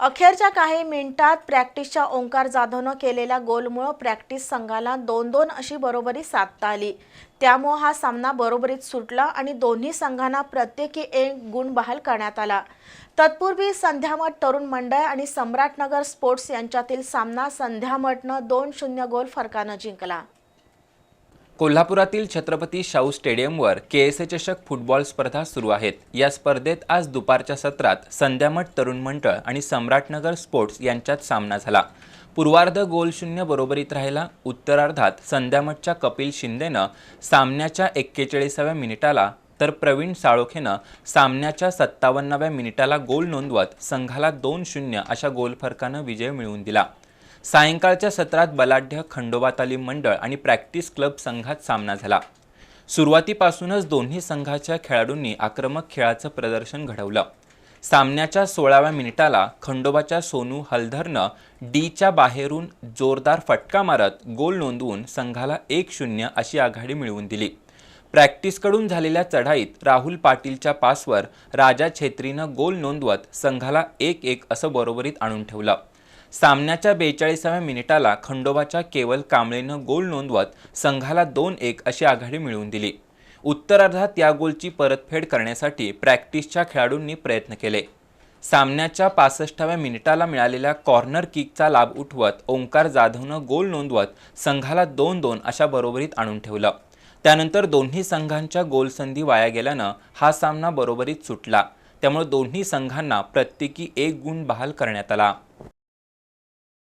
अखेरच्या काही मिनिटात प्रॅक्टिसच्या ओंकार जाधवनं केलेल्या गोलमुळं प्रॅक्टिस संघाला दोन दोन अशी बरोबरी साधता आली. त्यामुळं हा सामना बरोबरीत सुटला आणि दोन्ही संघांना प्रत्येकी एक गुण बहाल करण्यात आला. तत्पूर्वी संध्यामठ तरुण मंडळ आणि सम्राटनगर स्पोर्ट्स यांच्यातील सामना संध्यामठनं दोन शून्य गोल फरकानं जिंकला. कोल्हापुरातील छत्रपती शाहू स्टेडियमवर के एस ए चषक फुटबॉल स्पर्धा सुरू आहेत. या स्पर्धेत आज दुपारच्या सत्रात संध्यामठ तरुण मंडळ आणि सम्राटनगर स्पोर्ट्स यांच्यात सामना झाला. पूर्वार्ध गोल शून्य बरोबरीत राहिला. उत्तरार्धात संध्यामठच्या कपिल शिंदेनं सामन्याच्या एक्केचाळीसाव्या मिनिटाला तर प्रवीण साळोखेनं सामन्याच्या सत्तावन्नाव्या मिनिटाला गोल नोंदवत संघाला दोन शून्य अशा गोलफरकानं विजय मिळवून दिला. सायंकाळच्या सत्रात बलाढ्य खंडोबा तालीम मंडळ आणि प्रॅक्टिस क्लब संघात सामना झाला. सुरुवातीपासूनच दोन्ही संघाच्या खेळाडूंनी आक्रमक खेळाचं प्रदर्शन घडवलं. सामन्याच्या सोळाव्या मिनिटाला खंडोबाच्या सोनू हलधरनं डीच्या बाहेरून जोरदार फटका मारत गोल नोंदवून संघाला एक शून्य अशी आघाडी मिळवून दिली. प्रॅक्टिसकडून झालेल्या चढाईत राहुल पाटीलच्या पासवर राजा छेत्रीनं गोल नोंदवत संघाला एक एक असं बरोबरीत आणून ठेवलं. सामन्याच्या बेचाळीसाव्या मिनिटाला खंडोबाच्या केवल कांबळेनं गोल नोंदवत संघाला दोन एक अशी आघाडी मिळवून दिली. उत्तरार्धात या गोलची परतफेड करण्यासाठी प्रॅक्टिसच्या खेळाडूंनी प्रयत्न केले. सामन्याच्या पासष्टाव्या मिनिटाला मिळालेल्या कॉर्नर किकचा लाभ उठवत ओंकार जाधवनं गोल नोंदवत संघाला दोन दोन अशा बरोबरीत आणून ठेवलं. त्यानंतर दोन्ही संघांच्या गोलसंधी वाया गेल्यानं हा सामना बरोबरीत सुटला. त्यामुळे दोन्ही संघांना प्रत्येकी एक गुण बहाल करण्यात आला.